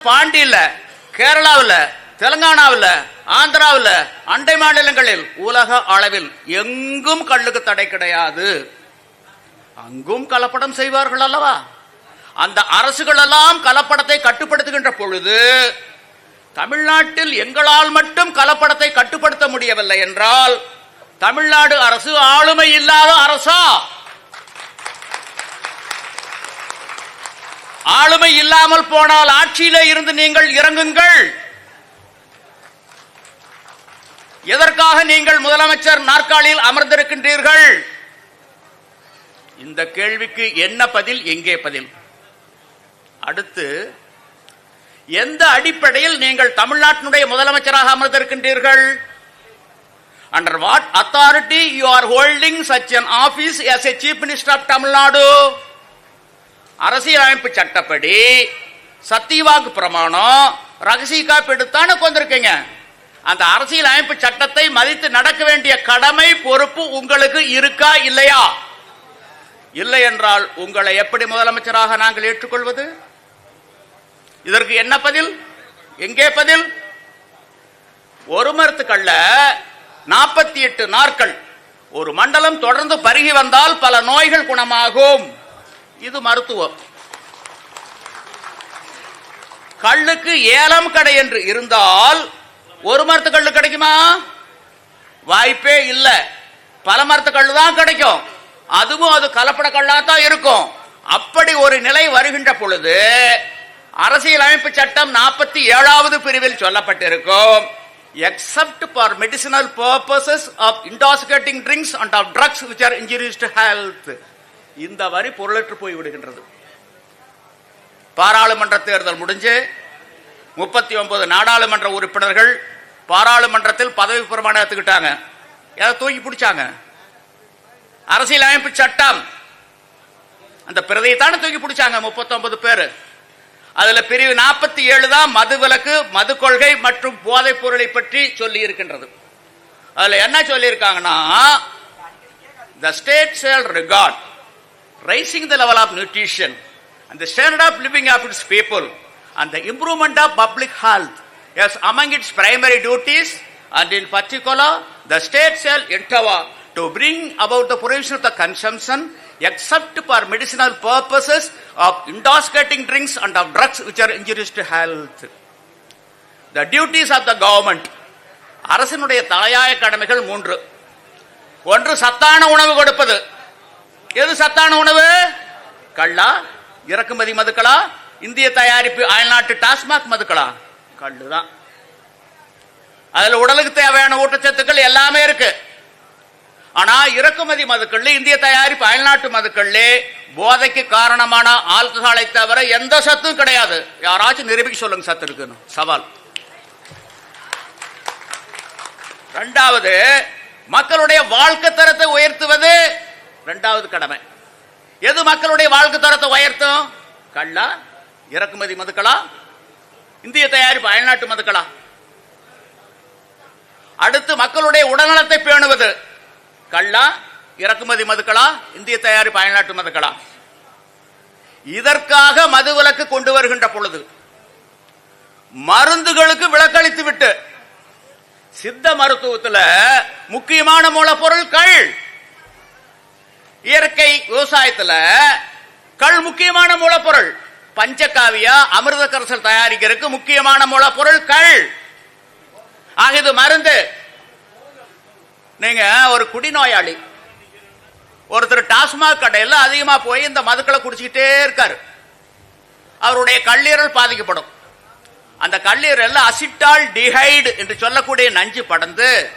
பாண்டியில கேரளாவில் தெலுங்கானாவில் ஆந்திராவில் அண்டை மாநிலங்களில் உலக அளவில் எங்கும் கல்லுக்கு தடை கிடையாது. அங்கும் கலப்படம் செய்வார்கள் அல்லவா? அந்த அரசுகள் எல்லாம் கலப்படத்தை கட்டுப்படுத்துகின்ற பொழுது தமிழ்நாட்டில் எங்களால் மட்டும் கலப்படத்தை கட்டுப்படுத்த முடியவில்லை என்றால் தமிழ்நாடு அரசு ஆளுமை இல்லாத அரசா? ஆளுமை இல்லாமல் போனால் ஆட்சியிலே இருந்து நீங்கள் இறங்குங்கள். எதற்காக நீங்கள் முதலமைச்சர் நாற்காலியில் அமர்ந்திருக்கின்றீர்கள்? இந்த கேள்விக்கு என்ன பதில் எங்கே பதில்? அடுத்து எந்த அடிப்படையில் நீங்கள் தமிழ்நாட்டினுடைய முதலமைச்சராக அமர்ந்திருக்கின்றீர்கள்? Under what authority you are holding such an office as a chief minister of Tamil Nadu அரசியலமைப்பு சட்டப்படி சத்தியவாக்கு பிரமாணம் ரகசிய காப்பு எடுத்தானே கொண்டிருக்கீங்க அந்த அரசியல் அமைப்பு சட்டத்தை மதித்து நடக்க வேண்டிய கடமை பொறுப்பு உங்களுக்கு இருக்கா இல்லையா? இல்லை என்றால் உங்களை எப்படி முதலமைச்சராக நாங்கள் ஏற்றுக்கொள்வது? இதற்கு என்ன பதில்? எங்கே பதில்? ஒரு மருத்துக்கள்ல நாற்பத்தி எட்டு நாட்கள் ஒரு மண்டலம் தொடர்ந்து பருகி வந்தால் பல நோய்கள் குணமாகும். இது மருத்துவம். கல்லுக்கு ஏலம் கடை என்று இருந்தால் ஒரு மரத்து கல்லு கிடைக்குமா? வாய்ப்பே இல்ல. பல மரத்து கல்லு தான் கிடைக்கும். அதுவும் அது கலப்பட கல்லா தான் இருக்கும். அப்படி ஒரு நிலை வருகின்ற பொழுது அரசியலமைப்பு சட்டம் நாற்பத்தி ஏழாவது பிரிவில் சொல்லப்பட்டிருக்கும். Except for medicinal purposes of intoxicating drinks and of drugs which are injurious to health இந்த வரி பொருளற்று போய் விடுகின்றது. பாராளுமன்ற தேர்தல் முடிஞ்சு முப்பத்தி ஒன்பது நாடாளுமன்ற உறுப்பினர்கள் பாராளுமன்றத்தில் பதவி பிரமாணம் எடுத்துக்கிட்டாங்க. ஏதாவது தூக்கி பிடிச்சாங்க. அரசியலமைப்பு சட்டம். அந்த பிரதையை தானே தூக்கி பிடிச்சாங்க முப்பத்தி ஒன்பது பேர். அதுல பிரிவு நாற்பத்தி ஏழு தான் மது விலக்கு மது கொள்கை மற்றும் போதைப் பொருளை பற்றி சொல்லி இருக்கின்றது. அதுல என்ன சொல்லியிருக்காங்கன்னா the state shall regard regard raising the level of nutrition and the standard of living of its people and the improvement of public health as among its primary duties and in particular the state shall endeavor to bring about the prohibition of the consumption except for medicinal purposes of intoxicating drinks and of drugs which are injurious to health the duties of the government அரசினுடைய தலையாய கடமைகள் மூன்று ஒன்று சத்தான உணவு கொடுப்பது எது சத்தான உணவு? கள்ளா இறக்குமதி மதுக்களா? இந்திய தயாரிப்பு அயல்நாட்டு டாஸ்மாக் மதுக்களா? கல்லுதான். தான் அதுல உடலுக்கு தேவையான ஊட்டச்சத்துக்கள் எல்லாமே இருக்கு. ஆனா இறக்குமதி மதுக்கள்ல இந்திய தயாரிப்பு அயல்நாட்டு மதுக்கள் போதைக்கு காரணமான ஆல்கஹாலை தவிர எந்த சத்தும் கிடையாது. யாராச்சும் நிரூபிக்க சொல்லுங்க சத்து இருக்குன்னு. சவால். ரெண்டாவது மக்களுடைய வாழ்க்கை தரத்தை உயர்த்துவது ரெண்டாவது கடமை. எது மக்களுடைய வாழ்க்கை தரத்தை உயர்த்தும்? கள்ளா இறக்குமதி மதுக்களா? இந்திய தயாரிப்பு அயல்நாட்டு மதுக்களா? அடுத்து மக்களுடைய உடல்நலத்தை பேணுவது கள்ளா இறக்குமதி மதுக்களா? இந்திய தயாரிப்பு அயல்நாட்டு மதுக்களா? இதற்காக மது விலக்கு கொண்டு வருகின்ற பொழுது மருந்துகளுக்கு விலக்களித்து விட்டு சித்த மருத்துவத்துல முக்கியமான மூலப்பொருள் கள் இயற்கை விவசாயத்துல கள் முக்கியமான மூலப்பொருள். பஞ்சகாவியா அமிர்த கரசல் தயாரிக்கிறதுக்கு முக்கியமான மூலப்பொருள் கள் ஆக இது மருந்து. நீங்க ஒரு குடிநோயாளி. ஒருத்தர் டாஸ்மாக் கடையில் அதிகமா போய் இந்த மதுக்களை குடிச்சுக்கிட்டே இருக்காரு. அவருடைய கல்லீரல் பாதிக்கப்படும். அந்த கல்லீரல் அசிட்டால் டிஹைடு என்று சொல்லக்கூடிய நஞ்சு படந்து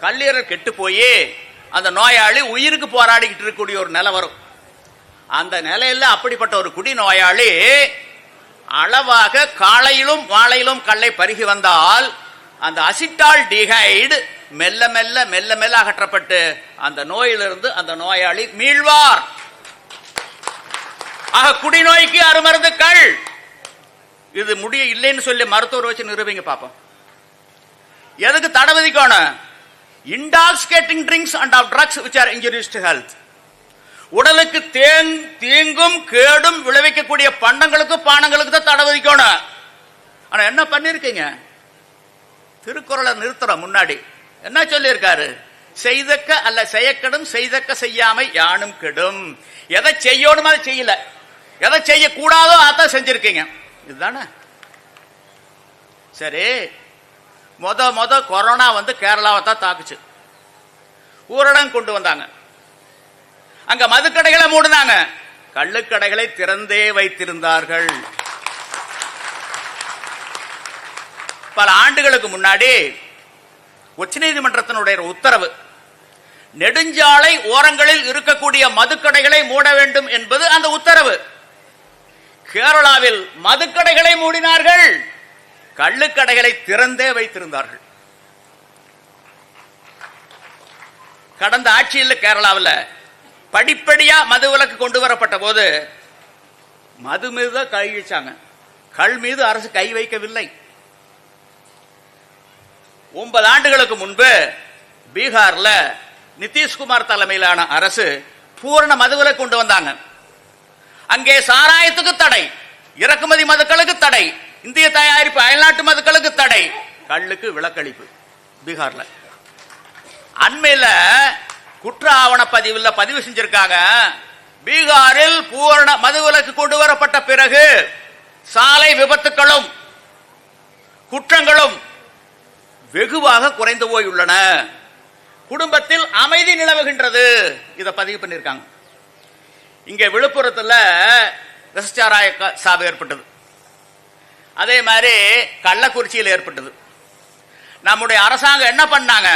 கல்லீரல் கெட்டு போய் அந்த நோயாளி உயிருக்கு போராடிக்கிட்டு இருக்கக்கூடிய ஒரு நிலை வரும். அந்த நிலையில அப்படிப்பட்ட ஒரு குடி நோயாளி அளவாக காலையிலும் மாலையிலும் கல்லை பருகி வந்தால் அந்த அசிட்டால் டிஹைடு மெல்ல மெல்ல மெல்ல மெல்ல அகற்றப்பட்டு அந்த நோயிலிருந்து அந்த நோயாளி மீழ்வார் ஆக குடிநோய்க்கு அருமருந்து கள் இது முடிய இல்லைன்னு சொல்லி மருத்துவர் வச்சு நிரூபிங்க பாப்போம். எதுக்கு தடை விதிக்கணும்? Intoxicating drinks and of drugs which are injurious to health உடலுக்கு தேங் தீங்கும் கேடும் விளைவிக்கக்கூடிய பண்டங்களுக்கு பானங்களுக்கு தான் தடை விதிக்கணும். ஆனா என்ன பண்ணிருக்கீங்க திருக்குறளை நிறுத்துறோம் முன்னாடி. என்ன சொல்லியிருக்காரு? செய்தக்க அல்ல செய்யக்கெடும் செய்தக்க செய்யாமை யானும் கெடும். எதை செய்யணுமோ அதை செய்யல. எதை செய்யக்கூடாதோ அதான் செஞ்சிருக்கீங்க. இதுதானே? சரி மொத மொத கொரோனா வந்து கேரளாவை தான் தாக்குச்சு. ஊரடங்கு கொண்டு வந்தாங்க. அங்க மதுக்கடைகளை மூடினாங்க. கள்ளுக்கடைகளை திறந்தே வைத்திருந்தார்கள். பல ஆண்டுகளுக்கு முன்னாடி உச்சநீதிமன்றத்தினுடைய உத்தரவு நெடுஞ்சாலை ஓரங்களில் இருக்கக்கூடிய மதுக்கடைகளை மூட வேண்டும் என்பது அந்த உத்தரவு. கேரளாவில் மதுக்கடைகளை மூடினார்கள். கள்ளுக்கடைகளை திறந்தே வைத்திருந்தார்கள். கடந்த ஆட்சியில் கேரளாவில் படிப்படியா மது விலக்கு கொண்டு வரப்பட்ட போது மது மீது தான் கை வச்சாங்க. கள் மீது அரசு கை வைக்கவில்லை. ஒன்பது ஆண்டுகளுக்கு முன்பு பீகார்ல நிதிஷ்குமார் தலைமையிலான அரசு பூரண மதுவிலக்கு கொண்டு வந்தாங்க. அங்கே சாராயத்துக்கு தடை இறக்குமதி மதுக்களுக்கு தடை இந்திய தயாரிப்பு அயல்நாட்டு மதுக்களுக்கு தடை. கல்லுக்கு விலக்களிப்பு பீகார்ல. அண்மையில குற்ற ஆவண பதிவில் பதிவு செஞ்சிருக்காங்க. பீகாரில் பூரண மதுவிலக்கு கொண்டு வரப்பட்ட பிறகு சாலை விபத்துகளும் குற்றங்களும் வெகுவாக குறைந்து போயுள்ளன. குடும்பத்தில் அமைதி நிலவுகின்றது. இதை பதிவு பண்ணியிருக்காங்க இங்க விழுப்புரத்தில் விசச்சாராய சாவு ஏற்பட்டது. அதே மாதிரி கள்ளக்குறிச்சியில் ஏற்பட்டது. நம்முடைய அரசாங்கம் என்ன பண்ணாங்க?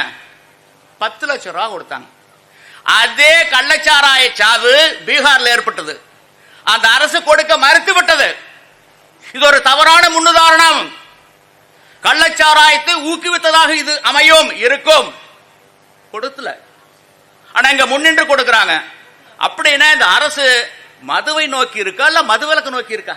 பத்து லட்சம் ரூபா கொடுத்தாங்க. அதே கள்ளச்சாராய சாவு பீகார்ல ஏற்பட்டது. அந்த அரசு கொடுக்க மறுத்து விட்டது இது ஒரு தவறான முன்னுதாரணம். கள்ளச்சாராயத்தை ஊக்குவித்ததாக இது அமையும் இருக்கும். கொடுத்துல ஆனா இங்க முன்னின்று கொடுக்கிறாங்க. அப்படின்னா இந்த அரசு மதுவை நோக்கி இருக்கா இல்ல மதுவிலக்கு நோக்கி இருக்கா?